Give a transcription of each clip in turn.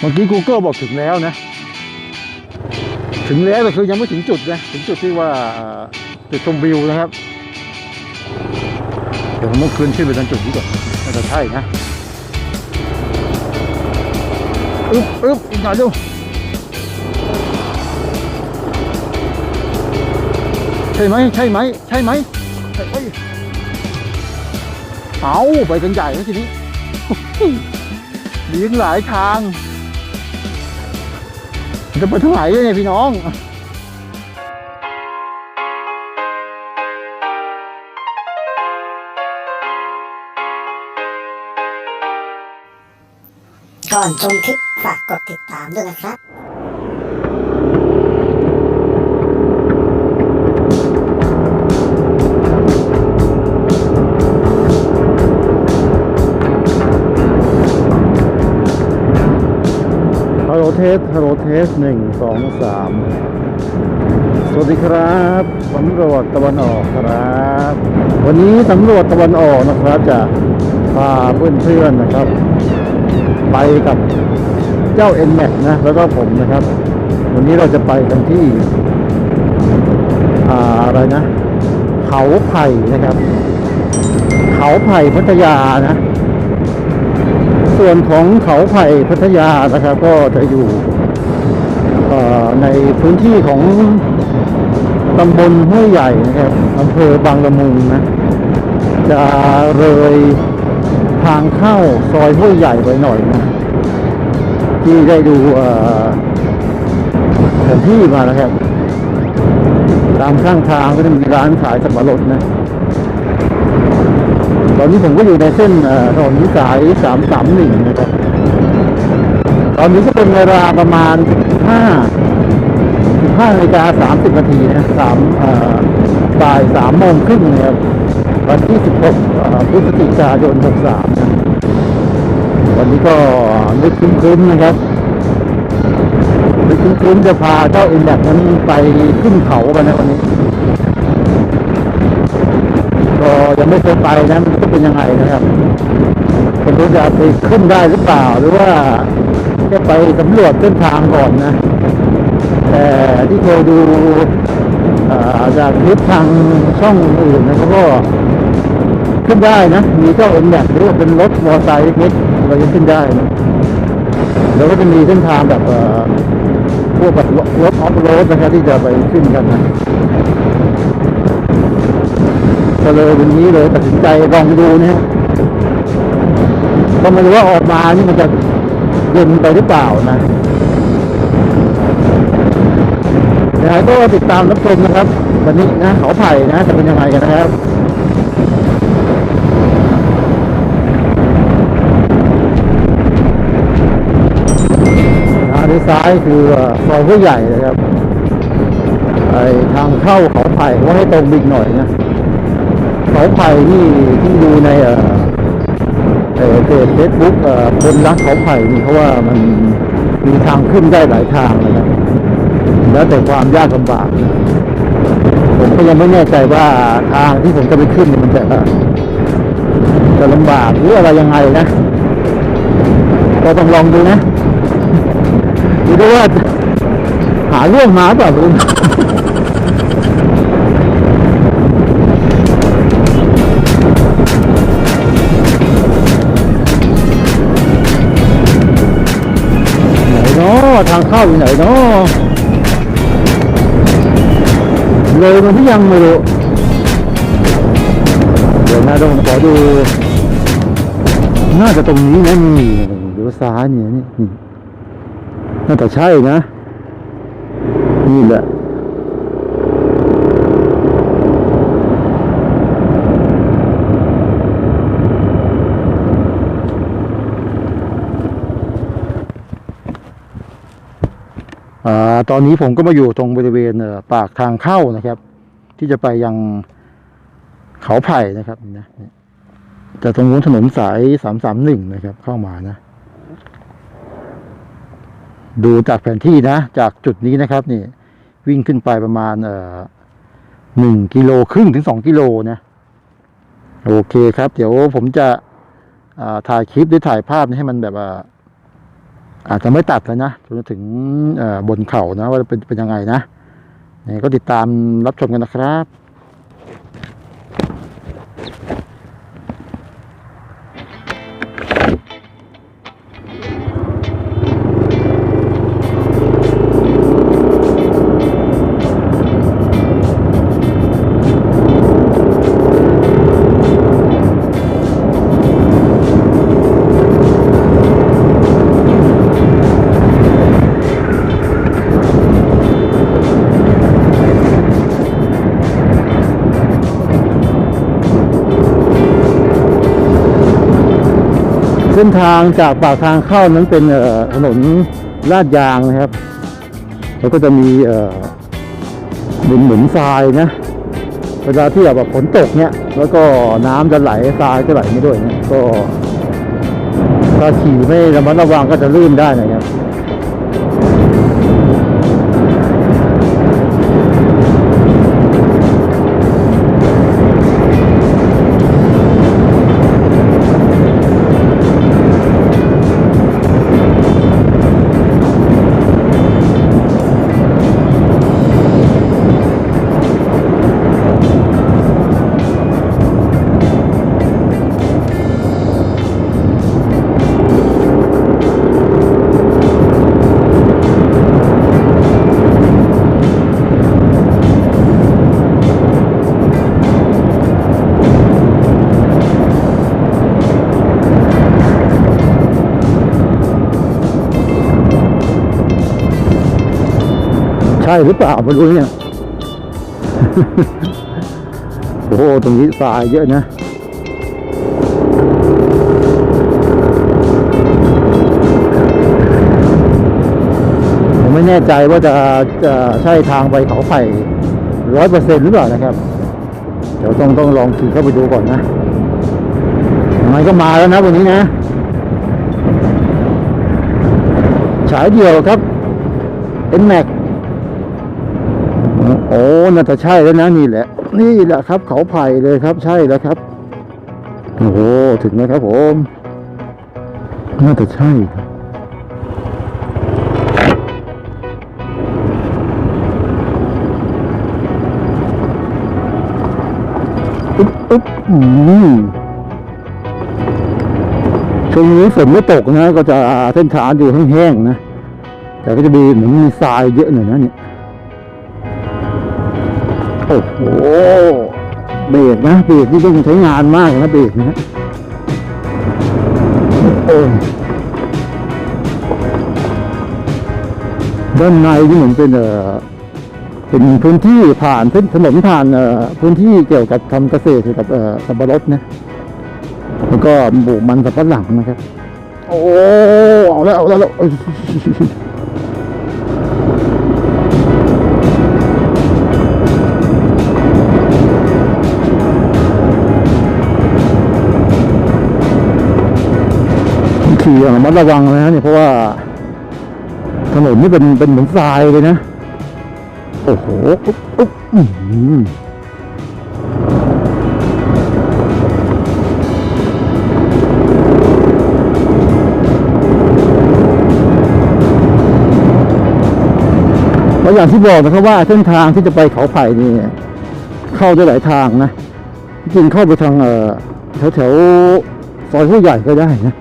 เมื่อกี้ Google บอกถึงแล้วนะ ถึงแล้วแต่คือยังไม่ถึงจุดนะถึงจุดที่ว่าจุดชมวิวนะครับ เดี๋ยวผมต้องคืนชื่อไปทางจุดนี้ก่อนน่าจะใช่นะอึ๊บอึ๊บอีกหน่อยดูใช่ไหมใช่ไหมใช่ไหมใช่เอ้ยเอาไปกันใหญ่แล้วทีนี้เลี้ยงหลายทาง จะไปทางไหนเนี่ยพี่น้องก่อนชมคลิปฝากกดติดตามด้วยนะครับ เทสฮัลโหลเทสหนึ่งสองสามสวัสดีครับสำรวจตะวันออกครับ วันนี้สำรวจตะวันออกนะครับจะพาเพื่อนๆนะครับ ไปกับเจ้า n m a x นะ แล้วก็ผมนะครับ วันนี้เราจะไปกันที่อ่าอะไรนะ เขาไผ่นะครับ เขาไผ่พัทยานะ ส่วนของเขาไผ่พัทยานะครับ ก็จะอยู่ในพื้นที่ของตำบลห้วยใหญ่นะครับอำเภอบางละมุงนะจะเลยทางเข้าซอยห้วยใหญ่ไปหน่อยนะที่ได้ดูแผนที่มาแล้วครับ ตามข้างทางก็จะมีร้านขายสับปะรดนะ ตอนนี้ผมก็อยู่ในเส้นเอ่อถนนสายสามสามหนึ่งนะครับ ตอนนี้ก็เป็นเวลาประมาณห้าสิบห้านาฬิกาสามสิบนาทีนะสามบ่ายสามโมงครึ่งนะครับวันที่สิบหกพฤศจิกายนหกสามนะวันนี้ก็นึกครึ้มๆนะครับนึกครึ้มๆจะพาเจ้าอินแดกนั้นไปขึ้นเขากันนะวันนี้ ยังไม่เคยไปนะมันจะเป็นยังไงนะครับผมรู้จะไปขึ้นได้หรือเปล่า หรือว่าแค่ไปสำรวจเส้นทางก่อนนะ แต่ที่เคยดูจากคลิปทางช่องอื่นนะเขาก็ขึ้นได้นะ มีเจ้าเอ็นแบกหรือว่าเป็นรถมอเตอร์ไซค์เล็กๆเรายังขึ้นได้นะแล้วก็จะมีเส้นทางแบบพวกแบบรถออฟโรดนะครับที่จะไปขึ้นกันนะ เลยวันนี้เลยตัดสินใจลองดูนะฮะก็ไม่รู้ว่าออกมานี่มันจะเย็นไปหรือเปล่านะยังไงก็ติดตามรับชมนะครับ วันนี้นะเขาไผ่นะจะเป็นยังไงกันนะครับทางด้านซ้ายคือซอยห้วยใหญ่นะครับไอทางเข้าเขาไผ่ว่าให้ตรงบิ๊กหน่อยนะ เขาไผ่นี่ที่ดูในเอ่อเอ่อเพจเฟซบุ๊กเอ่อคนรักเขาไผ่นี่เขาว่ามันมีทางขึ้นได้หลายทางนะครับแล้วแต่ความยากลำบาก ผมก็ยังไม่แน่ใจว่าทางที่ผมจะไปขึ้นมันจะจะลำบากหรืออะไรยังไงนะก็ต้องลองดูนะดูด้วยว่าหาเรื่องมาเปล่ ทางเข้าอยู่ไหนเนาะเลยมันที่ยังไม่รู้เดี๋ยวนะต้องขอดู น่าจะตรงนี้นะนี่เดี๋ยวซ้ายเนี่ยนี่นี่น่าจะใช่นะ นี่แหละ อ่า ตอนนี้ผมก็มาอยู่ตรงบริเวณปากทางเข้านะครับ ที่จะไปยังเขาไผ่นะครับนี่นะแต่ตรงนู้นถนนสายสามสามหนึ่งนะครับ เข้ามานะ ดูจากแผนที่นะ จากจุดนี้นะครับ นี่ วิ่งขึ้นไปประมาณ เอ่อหนึ่งกิโลครึ่งถึงสองกิโลนะโอเคครับ เดี๋ยวผมจะถ่ายคลิปหรือถ่ายภาพนี้ให้มันแบบว่า อาจจะไม่ตัดแล้วนะจนถึงบนเขานะว่าเป็นเป็นยังไงนะนี่ก็ติดตามรับชมกันนะครับ ส้นทางจากปากทางเข้านั้นเป็นถนนลาดยางนะครับ แล้วก็จะมีเหมุนหมุนทรายนะ เวลาที่แบบฝนตกเนี่ย แล้วก็น้ำจะไหลทรายจะไหลไม่ด้วยนะก็ถ้าขี่ไม่ระมัดระวังก็จะลื่นได้นะครับ ช่หรือเปล่าไม่รู้เนี่ย โอ้โห ตรงนี้ทรายเยอะนะผมไม่แน่ใจว่าจะจะใช่ทางไปเขาไผ่ร้อยเปอร์เซ็นต์หรือเปล่านะครับ เดี๋ยวต้องต้องลองขี่เข้าไปดูก่อนนะยังไงก็มาแล้วนะวันนี้นะ ฉายเดียวครับ n m a x โอ้ น่าจะใช่แล้วนะนี่แหละ นี่แหละครับ เขาไผ่เลยครับ ใช่แล้วครับโอ้โหถึงแล้วครับผมน่าจะใช่ครับอุ๊บอุ๊บอืมช่วงนี้ฝนไม่ตกนะ ก็จะเส้นทางอยู่แห้งๆนะ แต่ก็จะมีเหมือนมีทรายเยอะหน่อยนะเนี่ย โอ้โห เบรกนะ เบรกนี่ต้องใช้งานมากนะเบรกนะโอ้ด้านในนี่เหมือนเป็นเอ่อเป็นพื้นที่ผ่านเส้นถนนผ่านเอ่อพื้นที่เกี่ยวกับทำเกษตรเกี่ยวกับเอ่อสับปะรดนะแล้วก็ปลูกมันสับปะหลังนะครับ โอ้เอาแล้วเอาแล้ว ขี่อย่างระมัดระวังนะเนี่ยเพราะว่าถนนนี่เป็นเป็นเหมือนทรายเลยนะ โอ้โหอุ๊บอุ๊บอื้อหือแล้วอย่างที่บอกนะครับว่าเส้นทางที่จะไปเขาไผ่นี่เข้าได้หลายทางนะจริงเข้าไปทางแถวแถวๆซอยผู้ใหญ่ก็ได้นะ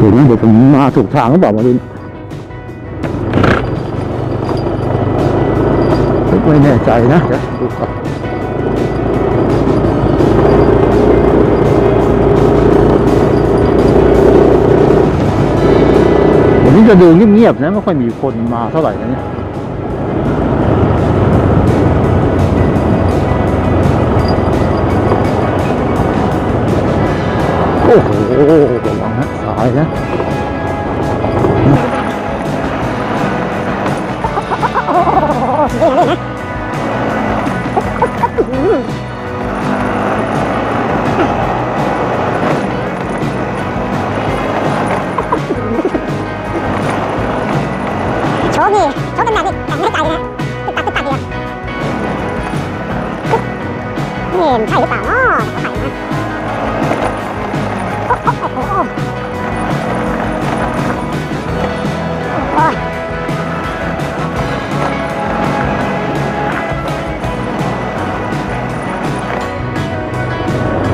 เดี๋ยวเดี๋ยวผมมาถูกทางหรือเปล่ามาดูไม่แน่ใจนะเดี๋ยวดูก่อนวันนี้จะดูเงียบๆนะไม่ค่อยมีคนมาเท่าไหร่นะเนี่ยโอ้โห ระวั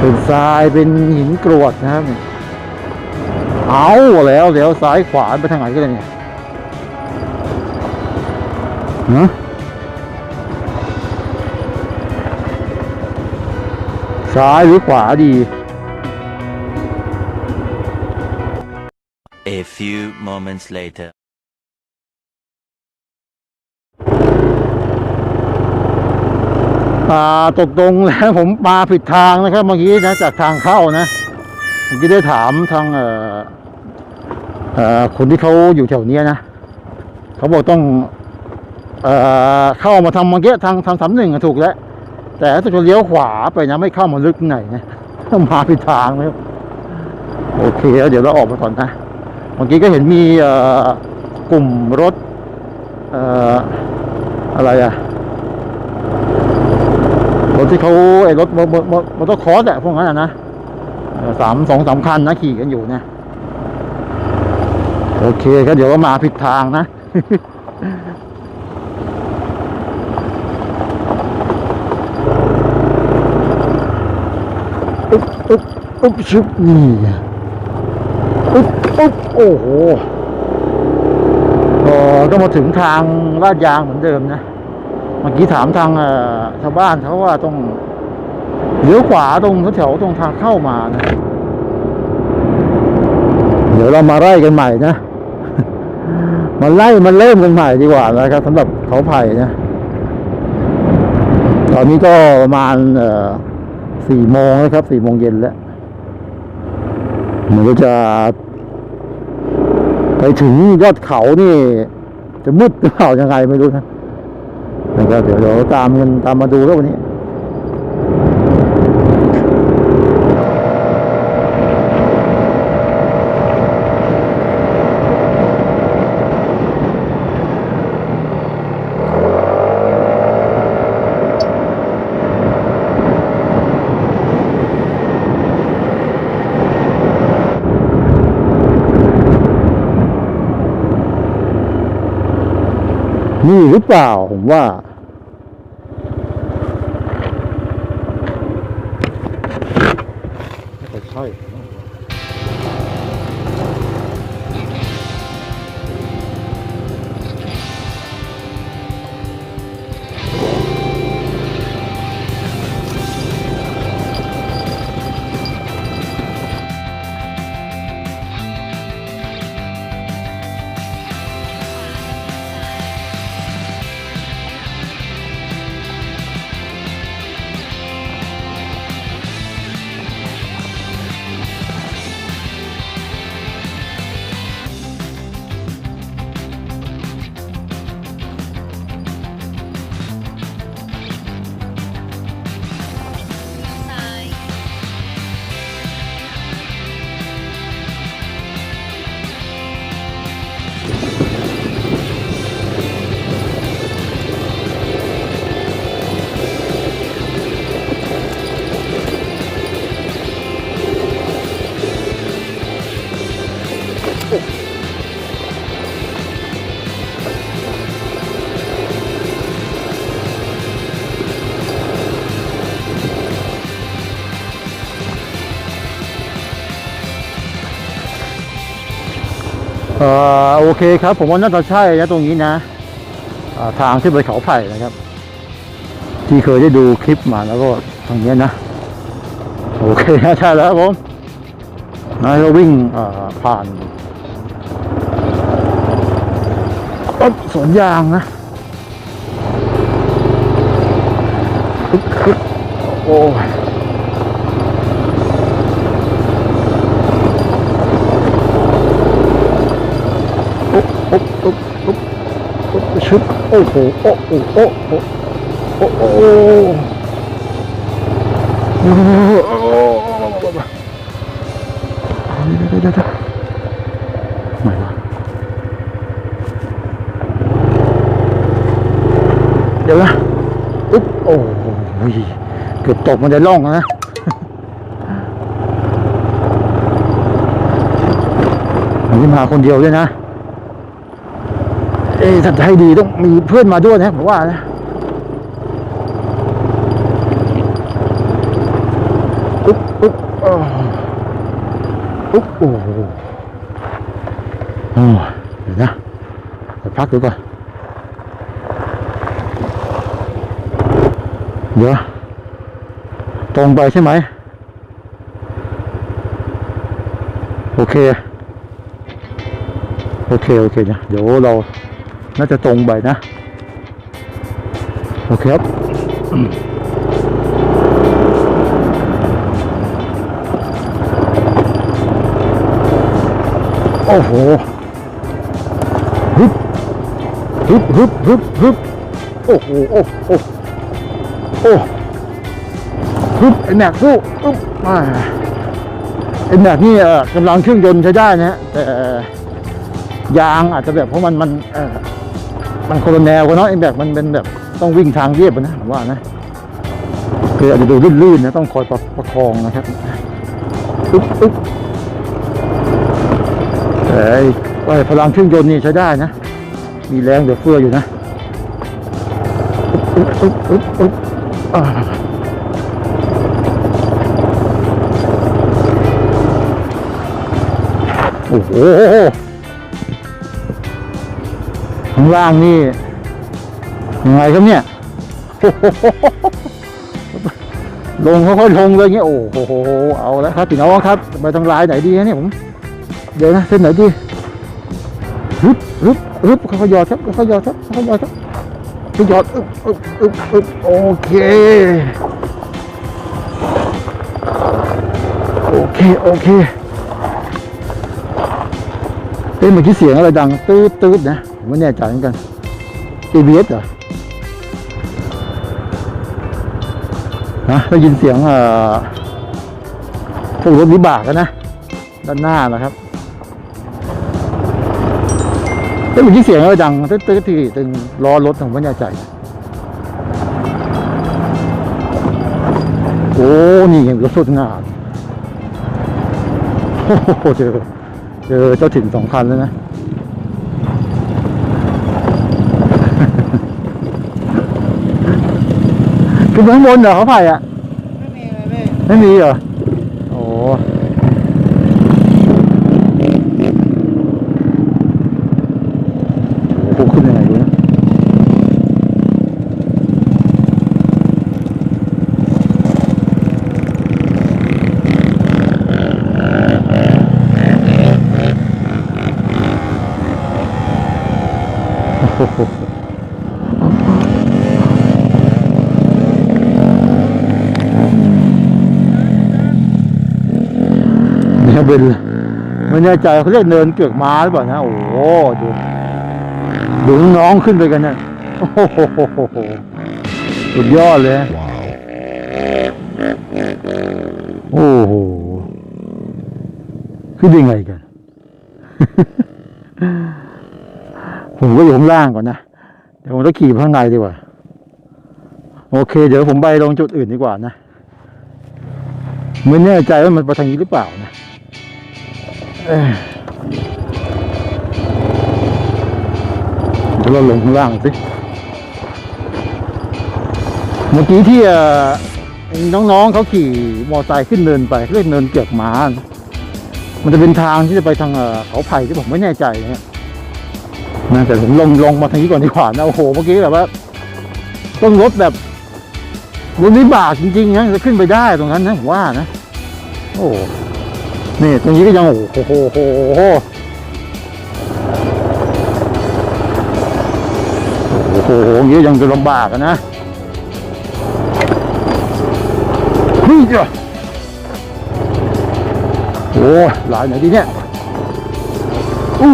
เป็นทรายเป็นหินกรวดนะครับเอาแล้วเดี๋ยวซ้ายขวาไปทางไหนกันเนี่ยฮะซ้ายหรือขวาดี A few moments later. ่าตกตรงแล้วผมมาผิดทางนะครับเมื่อกี้นะจากทางเข้านะเมื่อกี้ได้ถามทางเอ่อเอ่อคนที่เขาอยู่แถวนี้นะเขาบอกต้องเอ่อเข้ามาทางเมื่อกี้ทางทางสามหนึ่งถูกแล้ว แต่ถ้าจะเลี้ยวขวาไปนะไม่เข้ามาลึกไหนนะมาผิดทางนะครับโอเคแล้วเดี๋ยวเราออกมาก่อนนะเมื่อกี้ก็เห็นมีเอ่อกลุ่มรถเอ่ออะไรอะ รถที่เขาไอ้รถมอมอมอมอเตอร์คอร์สอะพวกนั้นอะนะสามสองสามคันนะขี่กันอยู่เนะโอเคครับเดี๋ยวก็มาผิดทางนะอุ๊บอุ๊บอุ๊บชุบนี่อุ๊บอุ๊บโอ้โหเออก็มาถึงทางลาดยางเหมือนเดิมนะ มื่อกี้ถามทางชาวบ้านเขาว่าต้องเลี้ยวขวาตรงแถวตรงทางเข้ามานะ เดี๋ยวเรามาไล่กันใหม่นะมาไล่มาเริ่มกันใหม่ดีกว่านะครับสำหรับเขาไผ่นะตอนนี้ก็ประมาณสี่โมงแล้วครับสี่โมงเย็นแล้วเหมือนจะ ไปถึงยอดเขานี่ จะมืดหรือเปล่ายังไงไม่รู้นะ นะครับเดี๋ยวเราตามกันตามมาดูแล้ววันนี้นี่หรือเปล่าผมว่า เออโอเคครับ ผมว่าน่าจะใช่นะตรงนี้นะทางที่ไปเขาไผ่นะครับ ที่เคยได้ดูคลิปมาแล้วก็ทางนี้นะ โอเคนะใช่แล้วผมนะเราวิ่งผ่านสวนยางนะโอ้ย ปุ๊บปุ๊บปุ๊บปุ๊บชึบโอ้โหโอ้โหโอ้โหโอ้โหโอ้โหโอ้โหเดี๋ยวเดี๋ยวเดี๋ยวไหนวะเดี๋ยวนะอุ๊บโอ้โหเกือบตกมันจะล่องนะผมจะมาคนเดียวด้วยนะ เอถ้าจัยดีต้องมีเพื่อนมาด้วยนะผมว่านะอุ๊บอุ๊บอุ๊บโอ้โหเดี๋ยวนะพักดูก่อนเดี๋ยวตรงไปใช่ไหม โอเค โอเค โอเคนะเดี๋ยวเรา น่าจะตรงไปนะ โอเคครับ โอ้โหฮึบฮึบฮึบฮึบฮึบโอ้โห โอ้โอ้โอ้ฮึบไอแม็กสู้อึ๊บอ่าไอแม็กนี่กำลังเครื่องยนต์ใช้ได้นะแต่ยางอาจจะแบบเพราะมันมันเออ มันคนละแนวกันเนาะไอแม็กมันเป็นแบบต้องวิ่งทางเรียบนะผมว่านะคืออาจจะดูลื่นๆนะต้องคอยประประคองนะครับอึ๊บอึ๊บแต่ไอ้ไอ้พลังเครื่องยนต์นี่ใช้ได้นะ มีแรงเหลือเฟืออยู่นะอึ๊บอึ๊บอึ๊บอึ๊บอ่าโอ้โห ข้างล่างนี่ยังไงครับเนี่ยลงค่อยๆลงเลยเงี้ยโอ้โหเอาแล้วครับพี่น้องครับไปทางลายไหนดีฮะเนี่ยผมเดี๋ยวนะเส้นไหนดีฮึบฮึบฮึบเขาก็หยอดครับเขาหยอดครับเขาหยอดครับเขาหยอดอึบอึบอึบอึบโอเคโอเคโอเคเอ้ยเมื่อกี้เสียงอะไรดังตืดตืดนะ ผมไม่แน่ใจเหมือนกัน ABS เหรอฮะได้ยินเสียงเอ่อพวกรถวิบากอะนะ ด้านหน้านะครับแล้วเมื่อกี้เสียงอะไรดังตึ๊ดตึ๊ดที่ตึงล้อรถผมไม่แน่ใจ โอ้ นี่ยังรถสุดงานโอ้โหเจอเจอเจ้าถิ่นสองคันแล้วนะ ขึ้นไปข้างบนเหรอเขาไผ่อะไม่มีเลยพี่ไม่มีเหรอ โอ้โหขึ้นยังไงดูนะ โอ้โหเนี่ยเป็น ไม่แน่ใจเขาเรียกเนินเกือกม้าหรือเปล่านะโอ้โหดูดูน้องขึ้นไปกันเนี่ยโอ้โหสุดยอดเลยโอ้โหขึ้นได้ไงกัน ผมก็อยู่ข้างล่างก่อนนะเดี๋ยวผมจะขี่ข้างในดีกว่า โอเค เดี๋ยวผมไปลงจุดอื่นดีกว่านะไม่แน่ใจว่ามันไปทางนี้หรือเปล่านะ เดี๋ยวเราลงข้างล่างสิ เมื่อกี้ที่เออน้องๆเขาขี่มอไซค์ขึ้นเนินไปเขาเรียกเนินเกือกม้ามันจะเป็นทางที่จะไปทางเขาไผ่ที่ผมไม่แน่ใจนะฮะนะแต่ผมลงลงมาทางนี้ก่อนดีกว่านะโอ้โหเมื่อกี้แบบว่าต้องรถแบบรถวิบากจริงๆนะจะขึ้นไปได้ตรงนั้นนะผมว่านะ โอ้ นี่ตรงนี้ก็ยังโอ้โหโหโหโอ้โหอย่างนี้ยังจะลำบากอะนะเฮ้ยจ้ะโอ้หลายไหนดีเนี่ยอู้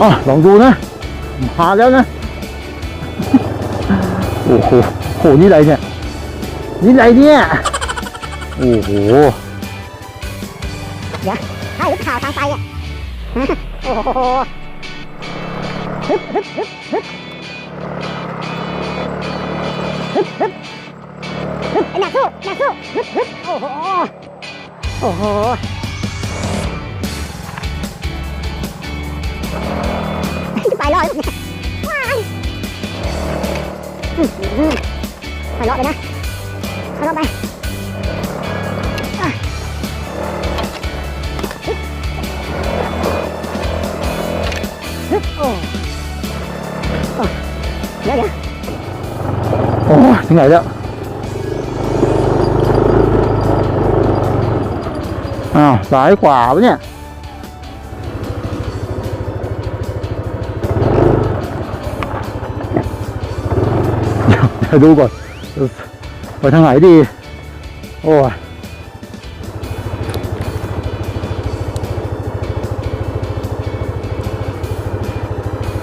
อะลองดูนะมาแล้วนะ โอ้โหโหนี่อะไรเนี่ย นี่อะไรเนี่ย โอ้โห ใช่หรือข่าวทางไปอะโอ้โหฮึบฮึบฮึบฮึบฮึบฮึบฮึบไอ้หนักสู้หนักสู้ฮึบฮึบโอ้โหโอ้โหจะไปรอดเนี่ยว้ายอื้อหือไปรอดเลยนะไปรอดไป ไหนแล้วอ้าวซ้ายขวาปะเนี่ยเดี๋ยวดูก่อนไปทางไหนดี โอ้ย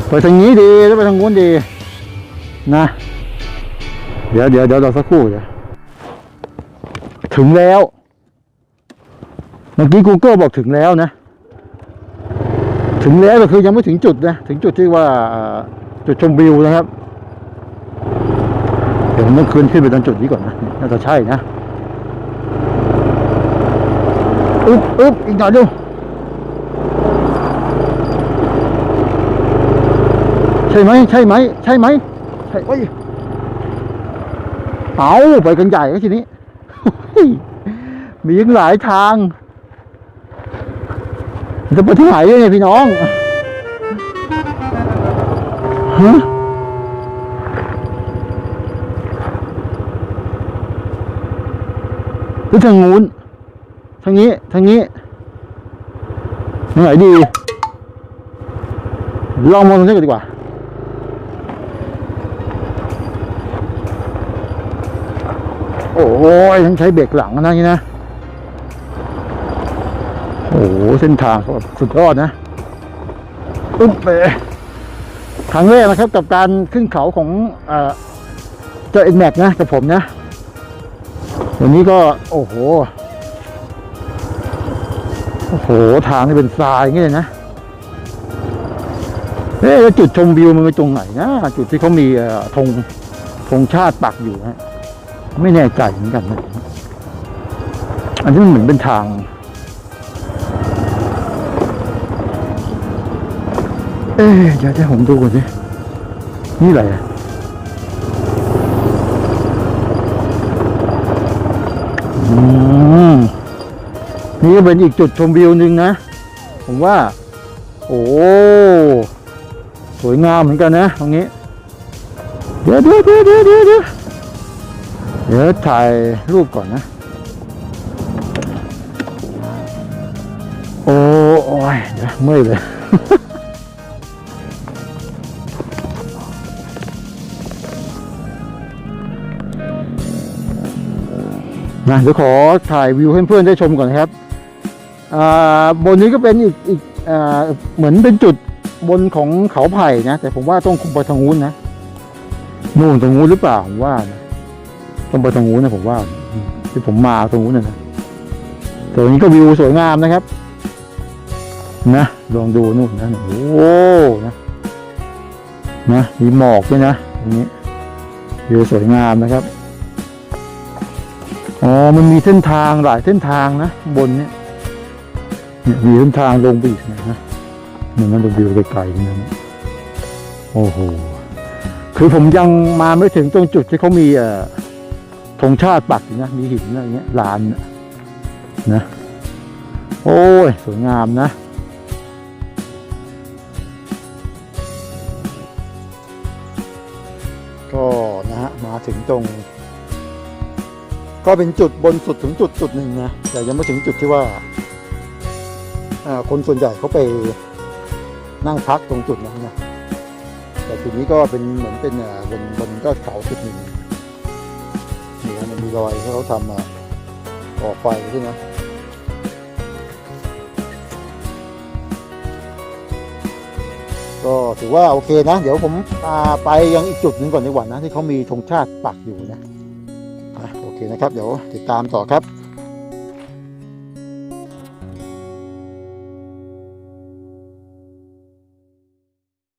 ไปทางนี้ดีแล้วไปทางนู้นดี นะ เดี๋ยวเดี๋ยวเดี๋ยวรอสักครู่เดี๋ยวถึงแล้ว เมื่อกี้ Google บอกถึงแล้วนะ ถึงแล้วก็คือยังไม่ถึงจุดนะ ถึงจุดที่ว่าจุดชมวิวนะครับ เดี๋ยวผมต้องคืนขึ้นไปตรงจุดนี้ก่อนนะ น่าจะใช่นะ อึ๊บอึ๊บอีกหน่อยดูใช่ไหมใช่ไหมใช่ไหมใช่โอ้ย เอาไปกันใหญ่แล้วทีนี้ มีหลายทาง จะไปที่ไหนเนี่ยพี่น้องฮะหรือทางนู้นทางนี้ ทางนี้ทางไหนดี ลองมองตรงนี้กันดีกว่า โอ้ยต้องใช้เบรกหลังนะนี่นะ โอ้โหเส้นทางสุดยอดนะอึ๊บไปครั้งแรกนะครับกับการขึ้นเขาของเจ้าเอ็นแม็กนะกับผมนะวันนี้ก็ โอ้โห โอ้โห ทางนี่เป็นทรายอย่างงี้เลยนะเอ๊ะจุดชมวิวมันไปตรงไหนนะ จุดที่เขามีธงธงชาติปักอยู่นะ ไม่แน่ใจเหมือนกันนะอันนี้มันเหมือนเป็นทาง เอ๊ะเดี๋ยวให้ผมดูก่อนสินี่อะไรอะอืมนี่ก็เป็นอีกจุดชมวิวหนึ่งนะ ผมว่า โอ้สวยงามเหมือนกันนะตรงนี้ เดี๋ยวเดี๋ยวเดี๋ยวเดี๋ยว เดี๋ยวถ่ายรูปก่อนนะ โอ้ยเดี๋ยวเมื่อยเลยนะเดี๋ยวขอถ่ายวิวให้เพื่อนๆได้ชมก่อนนะครับอ่าบนนี้ก็เป็นอีกอีกอ่าเหมือนเป็นจุดบนของเขาไผ่นะ แต่ผมว่าต้องคุมไปทางนู้นนะ นู่นตรงนู้นหรือเปล่าผมว่านะ ต้องไปทางนู้นนะผมว่าที่ผมมาตรงนู้นนะแต่วันนี้ก็วิวสวยงามนะครับ นะลองดูนู่นนะโอ้โหนะนะมีหมอกด้วยนะตรงนี้วิวสวยงามนะครับอ๋อมันมีเส้นทางหลายเส้นทางนะบนเนี่ยเนี่ยมีเส้นทางลงไปอีกนะเหมือนมันดูวิวไกลๆนี่นะโอ้โหคือผมยังมาไม่ถึงตรงจุดที่เขามีอ่อ ธงชาติปักอยู่นะ มีหินอะไรเงี้ยลานนะ โอ้ย สวยงามนะ ก็นะฮะ มาถึงตรง ก็เป็นจุดบนสุดถึงจุดจุดหนึ่งนะ แต่ยังไม่ถึงจุดที่ว่าคนส่วนใหญ่เขาไปนั่งพักตรงจุดนั้นนะแต่จุดนี้ก็เป็นเหมือนเป็นบนบนยอดเขาจุดหนึ่ง รอยที่เขาทำมาก่อไฟด้วยนะก็ถือว่าโอเคนะ เดี๋ยวผมพาไปยังอีกจุดหนึ่งก่อนดีกว่านะ ที่เขามีธงชาติปักอยู่นะโอเคนะครับ เดี๋ยวติดตามต่อครับ